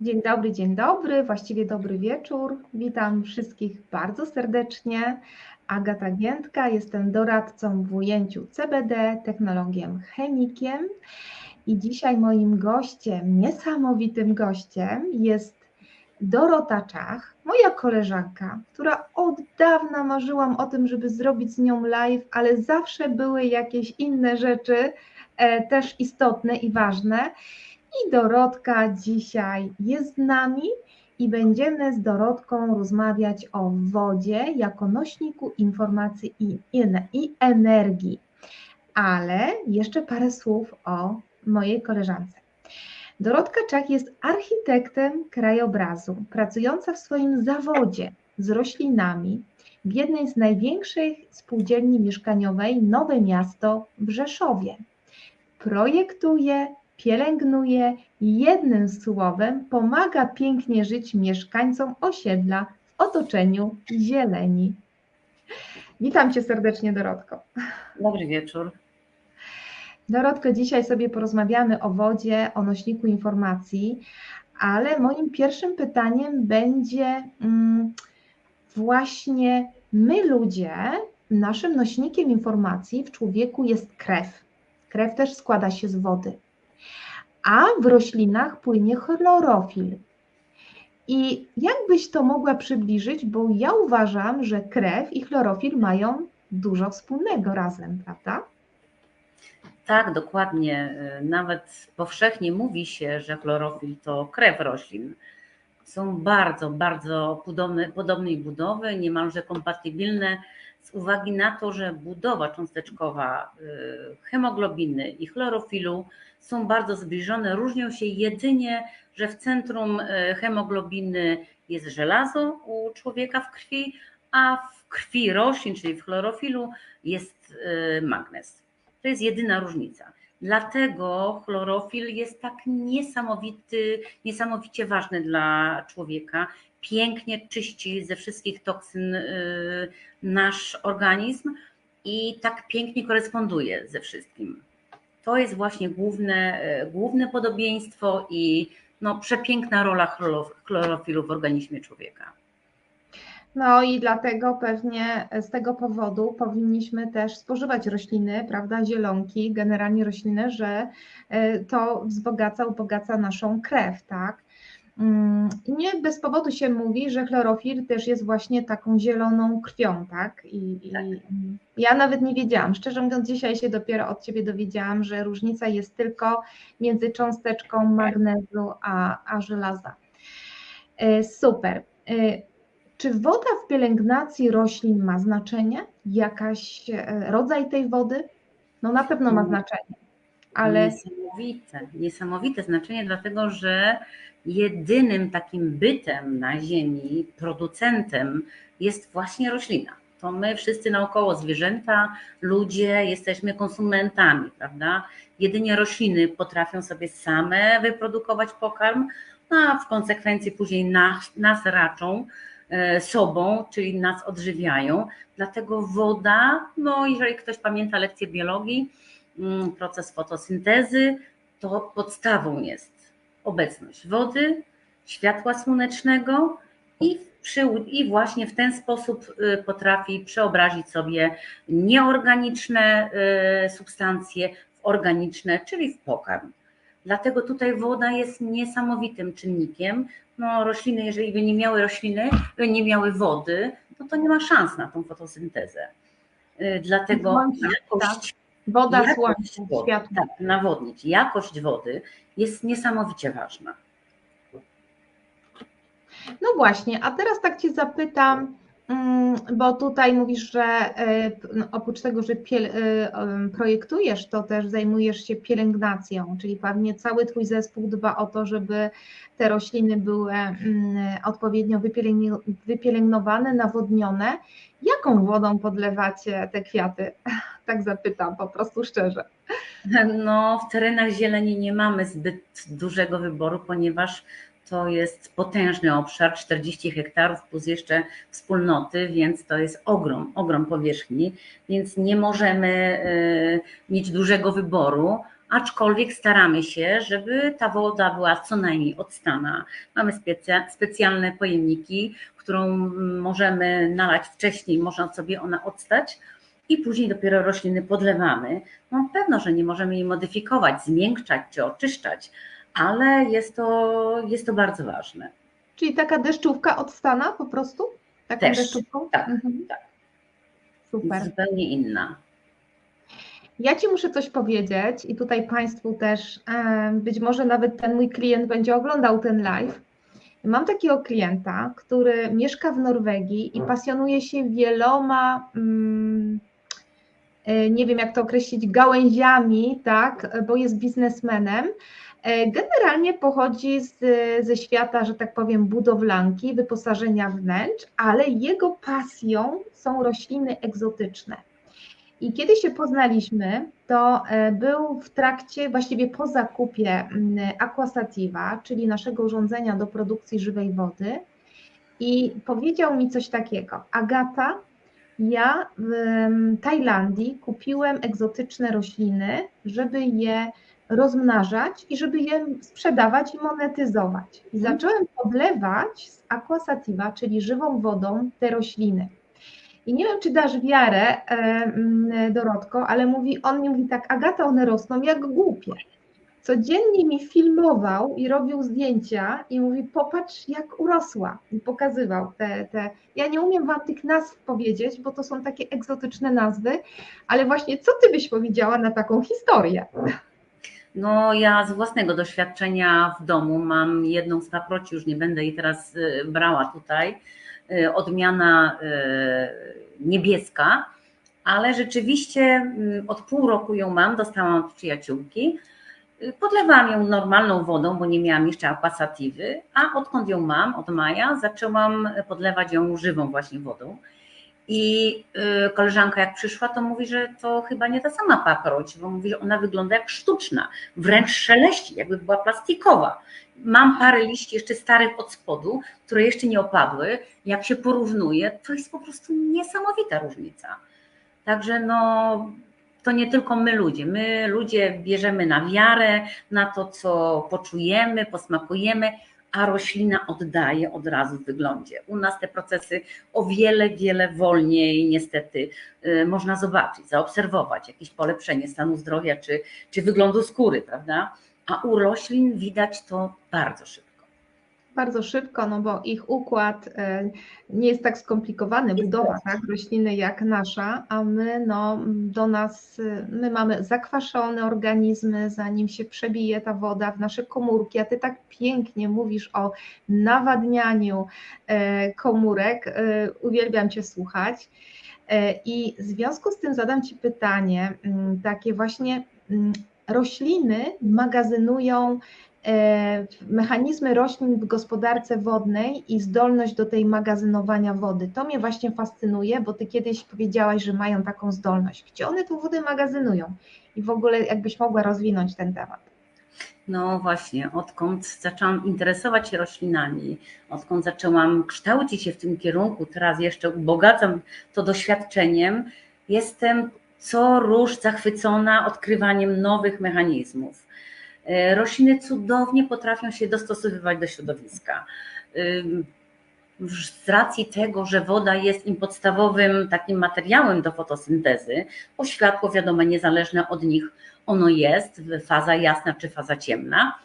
Dzień dobry, dzień dobry, właściwie dobry wieczór. Witam wszystkich bardzo serdecznie. Agata Giętka, jestem doradcą w ujęciu CBD, technologiem chemikiem i dzisiaj moim gościem, niesamowitym gościem jest Dorota Czach, moja koleżanka, która od dawna marzyłam o tym, żeby zrobić z nią live, ale zawsze były jakieś inne rzeczy e, też istotne i ważne. I Dorotka dzisiaj jest z nami i będziemy z Dorotką rozmawiać o wodzie jako nośniku informacji i, i energii. Ale jeszcze parę słów o mojej koleżance. Dorotka Czak jest architektem krajobrazu, pracująca w swoim zawodzie z roślinami w jednej z największych spółdzielni mieszkaniowej Nowe Miasto w Rzeszowie. Projektuje, pielęgnuje jednym słowem pomaga pięknie żyć mieszkańcom osiedla w otoczeniu zieleni. Witam Cię serdecznie, Dorotko. Dobry wieczór. Dorotko, dzisiaj sobie porozmawiamy o wodzie, o nośniku informacji, ale moim pierwszym pytaniem będzie mm, właśnie my ludzie, naszym nośnikiem informacji w człowieku jest krew. Krew też składa się z wody a w roślinach płynie chlorofil. I jak byś to mogła przybliżyć, bo ja uważam, że krew i chlorofil mają dużo wspólnego razem, prawda? Tak, dokładnie. Nawet powszechnie mówi się, że chlorofil to krew roślin. Są bardzo, bardzo podobne, podobnej budowy, niemalże kompatybilne z uwagi na to, że budowa cząsteczkowa y, hemoglobiny i chlorofilu są bardzo zbliżone. Różnią się jedynie, że w centrum y, hemoglobiny jest żelazo u człowieka w krwi, a w krwi roślin, czyli w chlorofilu, jest y, magnez. To jest jedyna różnica. Dlatego chlorofil jest tak niesamowity, niesamowicie ważny dla człowieka pięknie czyści ze wszystkich toksyn y, nasz organizm i tak pięknie koresponduje ze wszystkim. To jest właśnie główne, y, główne podobieństwo i no, przepiękna rola chlorofilu w organizmie człowieka. No i dlatego pewnie z tego powodu powinniśmy też spożywać rośliny, prawda, zielonki, generalnie rośliny, że y, to wzbogaca, ubogaca naszą krew, tak? Mm, nie bez powodu się mówi, że chlorofil też jest właśnie taką zieloną krwią, tak? I, tak. I, ja nawet nie wiedziałam, szczerze mówiąc, dzisiaj się dopiero od Ciebie dowiedziałam, że różnica jest tylko między cząsteczką magnezu a, a żelaza. E, super. E, czy woda w pielęgnacji roślin ma znaczenie? Jakaś e, rodzaj tej wody? No na pewno ma mm. znaczenie. Ale... Niesamowite, niesamowite znaczenie, dlatego że jedynym takim bytem na Ziemi, producentem jest właśnie roślina. To my wszyscy naokoło, zwierzęta, ludzie, jesteśmy konsumentami, prawda? Jedynie rośliny potrafią sobie same wyprodukować pokarm, no a w konsekwencji później nas, nas raczą e, sobą, czyli nas odżywiają. Dlatego woda, no jeżeli ktoś pamięta lekcję biologii, proces fotosyntezy, to podstawą jest obecność wody, światła słonecznego i, przy, i właśnie w ten sposób y, potrafi przeobrazić sobie nieorganiczne y, substancje w organiczne, czyli w pokarm. Dlatego tutaj woda jest niesamowitym czynnikiem. No, rośliny, jeżeli by nie miały rośliny, by nie miały wody, to to nie ma szans na tą fotosyntezę. Y, dlatego jakość, Woda, słońce, światło. Tak, nawodnić. Jakość wody jest niesamowicie ważna. No właśnie, a teraz tak Cię zapytam, bo tutaj mówisz, że e, no, oprócz tego, że e, projektujesz, to też zajmujesz się pielęgnacją, czyli pewnie cały Twój zespół dba o to, żeby te rośliny były mm, odpowiednio wypielęgnowane, nawodnione. Jaką wodą podlewacie te kwiaty? Tak zapytam po prostu szczerze. No, w terenach zieleni nie mamy zbyt dużego wyboru, ponieważ to jest potężny obszar, 40 hektarów plus jeszcze wspólnoty, więc to jest ogrom, ogrom powierzchni, więc nie możemy y, mieć dużego wyboru, aczkolwiek staramy się, żeby ta woda była co najmniej odstana. Mamy specja, specjalne pojemniki, którą możemy nalać wcześniej, można sobie ona odstać i później dopiero rośliny podlewamy. No pewno, że nie możemy jej modyfikować, zmiękczać czy oczyszczać, ale jest to, jest to bardzo ważne. Czyli taka deszczówka odstana po prostu? Taką Też, deszczówką? tak, Mhm. tak. Super. Zupełnie inna. Ja Ci muszę coś powiedzieć i tutaj Państwu też, być może nawet ten mój klient będzie oglądał ten live. Mam takiego klienta, który mieszka w Norwegii i pasjonuje się wieloma, mm, nie wiem jak to określić, gałęziami, tak, bo jest biznesmenem. E, Generalnie pochodzi z, ze świata, że tak powiem, budowlanki, wyposażenia wnętrz, ale jego pasją są rośliny egzotyczne. I kiedy się poznaliśmy, to e, był w trakcie, właściwie po zakupie mm, Aquasativa, czyli naszego urządzenia do produkcji żywej wody, i powiedział mi coś takiego: Agata, ja w Tajlandii kupiłem egzotyczne rośliny, żeby je rozmnażać i żeby je sprzedawać i monetyzować. I Mhm. zacząłem podlewać z Aquasativa, czyli żywą wodą, te rośliny. I nie wiem, czy dasz wiarę, Dorotko, ale mówi, on mi mówi tak, Agata, one rosną jak głupie. Codziennie mi filmował i robił zdjęcia i mówi, popatrz jak urosła. I pokazywał te, te. Ja nie umiem wam tych nazw powiedzieć, bo to są takie egzotyczne nazwy, ale właśnie co ty byś powiedziała na taką historię? No ja z własnego doświadczenia w domu mam jedną z paproci, już nie będę jej teraz y, brała tutaj, y, odmiana y, niebieska, ale rzeczywiście mm, od pół roku ją mam, dostałam od przyjaciółki. Podlewałam ją normalną wodą, bo nie miałam jeszcze aquasativy, a odkąd ją mam, od maja, zaczęłam podlewać ją żywą właśnie wodą. I y, koleżanka jak przyszła, to mówi, że to chyba nie ta sama paproć, bo mówi, że ona wygląda jak sztuczna, wręcz szeleści, jakby była plastikowa. Mam parę liści jeszcze starych od spodu, które jeszcze nie opadły. Jak się porównuje, to jest po prostu niesamowita różnica. Także no, to nie tylko my ludzie. My ludzie bierzemy na wiarę, na to, co poczujemy, posmakujemy, a roślina oddaje od razu w wyglądzie. U nas te procesy o wiele, wiele wolniej niestety y, można zobaczyć, zaobserwować jakieś polepszenie stanu zdrowia czy, czy wyglądu skóry, prawda? A u roślin widać to bardzo szybko. Bardzo szybko, no bo ich układ e, nie jest tak skomplikowany, budowa tak, rośliny jak nasza, a my no, do nas, e, my mamy zakwaszone organizmy, zanim się przebije ta woda w nasze komórki, a ty tak pięknie mówisz o nawadnianiu e, komórek, uwielbiam cię słuchać. I w związku z tym zadam ci pytanie, mm, takie właśnie mm, rośliny magazynują mechanizmy roślin w gospodarce wodnej i zdolność do tej magazynowania wody. To mnie właśnie fascynuje, bo ty kiedyś powiedziałaś, że mają taką zdolność. Gdzie one tą wodę magazynują? I w ogóle jakbyś mogła rozwinąć ten temat. No właśnie, odkąd zaczęłam interesować się roślinami, odkąd zaczęłam kształcić się w tym kierunku, teraz jeszcze ubogacam to doświadczeniem, jestem co róż zachwycona odkrywaniem nowych mechanizmów. E, Rośliny cudownie potrafią się dostosowywać do środowiska. Ym, Z racji tego, że woda jest im podstawowym takim materiałem do fotosyntezy, bo światło, wiadomo, niezależne od nich ono jest, faza jasna czy faza ciemna.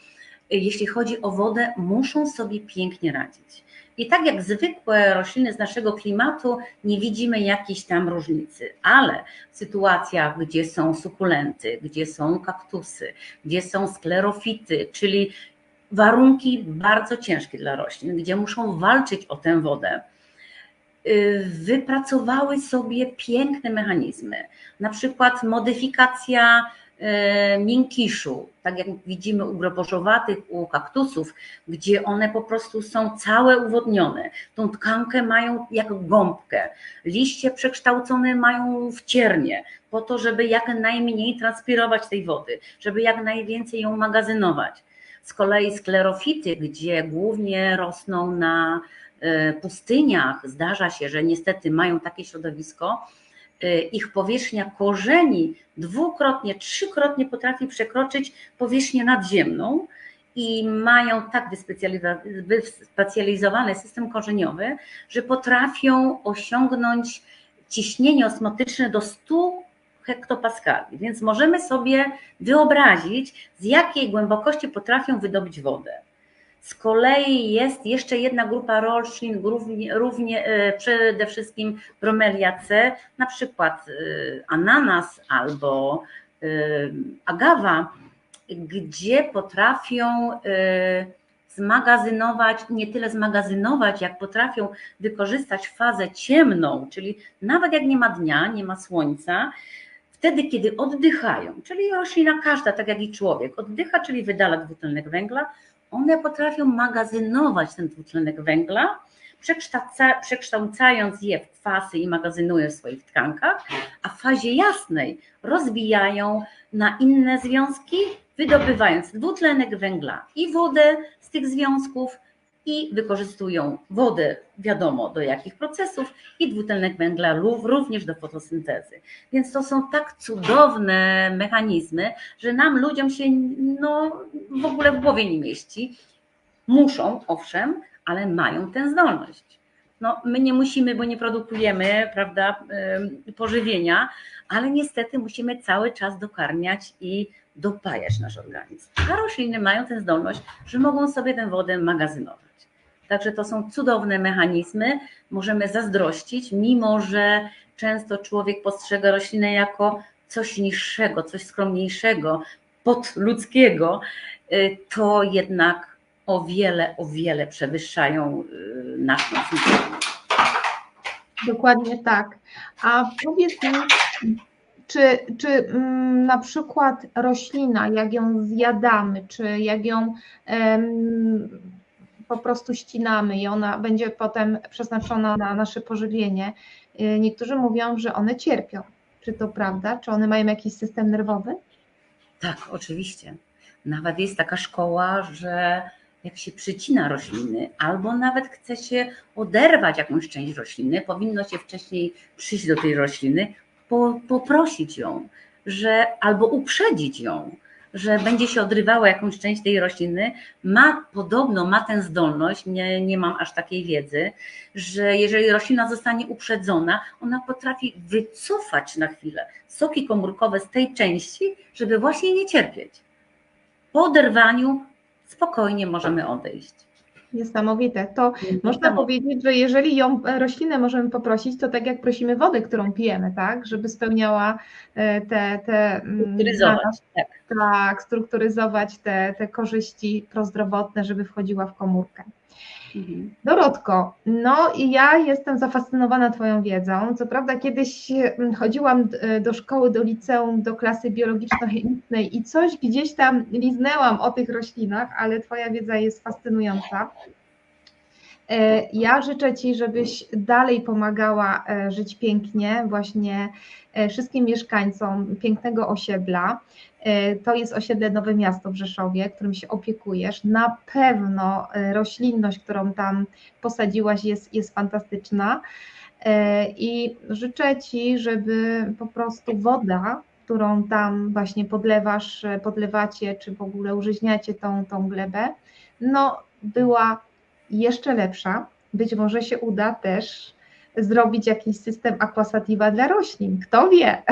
Jeśli chodzi o wodę, muszą sobie pięknie radzić. I tak jak zwykłe rośliny z naszego klimatu, nie widzimy jakiejś tam różnicy, ale w sytuacjach, gdzie są sukulenty, gdzie są kaktusy, gdzie są sklerofity, czyli warunki bardzo ciężkie dla roślin, gdzie muszą walczyć o tę wodę, y, wypracowały sobie piękne mechanizmy. Na przykład modyfikacja miękiszu, tak jak widzimy u grobożowatych, u kaktusów, gdzie one po prostu są całe uwodnione. Tą tkankę mają jak gąbkę. Liście przekształcone mają w ciernie, po to, żeby jak najmniej transpirować tej wody, żeby jak najwięcej ją magazynować. Z kolei sklerofity, gdzie głównie rosną na e, pustyniach, zdarza się, że niestety mają takie środowisko, ich powierzchnia korzeni dwukrotnie, trzykrotnie potrafi przekroczyć powierzchnię nadziemną i mają tak wyspecjalizowany system korzeniowy, że potrafią osiągnąć ciśnienie osmotyczne do 100 hektopaskali. Więc możemy sobie wyobrazić, z jakiej głębokości potrafią wydobyć wodę. Z kolei jest jeszcze jedna grupa roślin, równie, równie, e, przede wszystkim bromelia C, na przykład e, ananas albo e, agawa, gdzie potrafią zmagazynować, nie tyle zmagazynować, jak potrafią wykorzystać fazę ciemną, czyli nawet jak nie ma dnia, nie ma słońca, wtedy, kiedy oddychają, czyli roślina każda, tak jak i człowiek, oddycha, czyli wydala dwutlenek węgla, one potrafią magazynować ten dwutlenek węgla, przekształcając je w kwasy i magazynują w swoich tkankach, a w fazie jasnej rozbijają na inne związki, wydobywając dwutlenek węgla i wodę z tych związków i wykorzystują wodę, wiadomo do jakich procesów, i dwutlenek węgla również do fotosyntezy. Więc to są tak cudowne mechanizmy, że nam ludziom się no, w ogóle w głowie nie mieści. Muszą, owszem, ale mają tę zdolność. No, my nie musimy, bo nie produkujemy prawda, pożywienia, ale niestety musimy cały czas dokarmiać i dopajać nasz organizm. A rośliny mają tę zdolność, że mogą sobie tę wodę magazynować. Także to są cudowne mechanizmy. Możemy zazdrościć, mimo że często człowiek postrzega roślinę jako coś niższego, coś skromniejszego, podludzkiego, y, to jednak o wiele, o wiele przewyższają y, naszą funkcjonalność. Dokładnie tak. A powiedz mi, czy, czy mm, na przykład roślina, jak ją zjadamy, czy jak ją po prostu ścinamy i ona będzie potem przeznaczona na nasze pożywienie. Y, niektórzy mówią, że one cierpią. Czy to prawda? Czy one mają jakiś system nerwowy? Tak, oczywiście. Nawet jest taka szkoła, że jak się przycina rośliny, albo nawet chce się oderwać jakąś część rośliny, powinno się wcześniej przyjść do tej rośliny, po, poprosić ją, że albo uprzedzić ją, że będzie się odrywała jakąś część tej rośliny, ma podobno, ma tę zdolność, nie, nie mam aż takiej wiedzy, że jeżeli roślina zostanie uprzedzona, ona potrafi wycofać na chwilę soki komórkowe z tej części, żeby właśnie nie cierpieć. Po oderwaniu spokojnie możemy odejść. Niesamowite. To można powiedzieć, że jeżeli ją e, roślinę możemy poprosić, to tak jak prosimy wodę, którą pijemy, tak, żeby spełniała e, te. te mm, strukturyzować, tak. tak. strukturyzować te, te korzyści prozdrowotne, żeby wchodziła w komórkę. Mhm. Dorotko, no i ja jestem zafascynowana Twoją wiedzą. Co prawda, kiedyś mm, chodziłam e, do szkoły, do liceum, do klasy biologiczno-chemicznej i coś gdzieś tam liznęłam o tych roślinach, ale Twoja wiedza jest fascynująca. E, ja życzę Ci, żebyś dalej pomagała e, żyć pięknie, właśnie wszystkim mieszkańcom pięknego osiedla. E, to jest osiedle Nowe Miasto w Rzeszowie, którym się opiekujesz. Na pewno e, roślinność, którą tam posadziłaś, jest, jest fantastyczna. E, I życzę Ci, żeby po prostu woda, którą tam właśnie podlewasz, podlewacie, czy w ogóle użyźniacie tą, tą glebę, no była jeszcze lepsza. Być może się uda też zrobić jakiś system aquasativa dla roślin. Kto wie?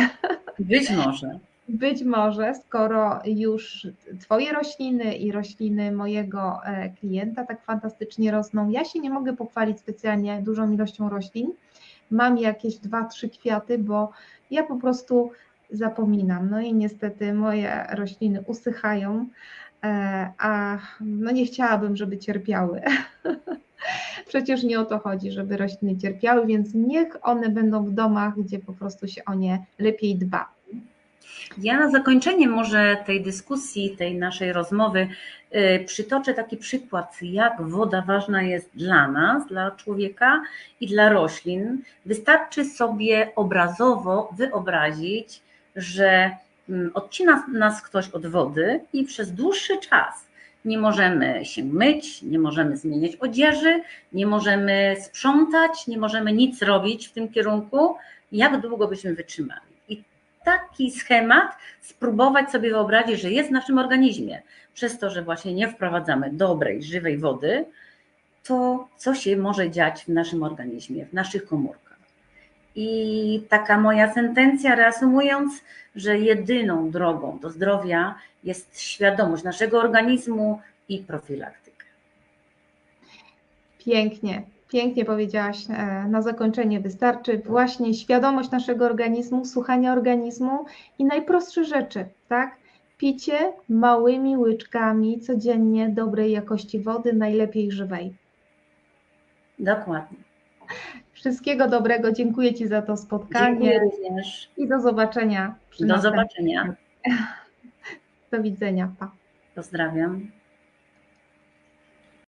Być może. Być może, skoro już Twoje rośliny i rośliny mojego e, klienta tak fantastycznie rosną, ja się nie mogę pochwalić specjalnie dużą ilością roślin. Mam jakieś dwa, trzy kwiaty, bo ja po prostu zapominam. No i niestety moje rośliny usychają, a no nie chciałabym, żeby cierpiały. Przecież nie o to chodzi, żeby rośliny cierpiały, więc niech one będą w domach, gdzie po prostu się o nie lepiej dba. Ja na zakończenie może tej dyskusji, tej naszej rozmowy y, przytoczę taki przykład, jak woda ważna jest dla nas, dla człowieka i dla roślin. Wystarczy sobie obrazowo wyobrazić, że odcina nas ktoś od wody i przez dłuższy czas nie możemy się myć, nie możemy zmieniać odzieży, nie możemy sprzątać, nie możemy nic robić w tym kierunku, jak długo byśmy wytrzymali. I taki schemat spróbować sobie wyobrazić, że jest w naszym organizmie. Przez to, że właśnie nie wprowadzamy dobrej, żywej wody, to co się może dziać w naszym organizmie, w naszych komórkach. I taka moja sentencja, reasumując, że jedyną drogą do zdrowia jest świadomość naszego organizmu i profilaktyka. Pięknie, pięknie powiedziałaś e, na zakończenie. Wystarczy właśnie świadomość naszego organizmu, słuchanie organizmu i najprostsze rzeczy, tak? Picie małymi łyczkami codziennie dobrej jakości wody, najlepiej żywej. Dokładnie. Wszystkiego dobrego, dziękuję Ci za to spotkanie Dziękuję również. i do zobaczenia. Do następnym. zobaczenia. Do widzenia. Pa. Pozdrawiam.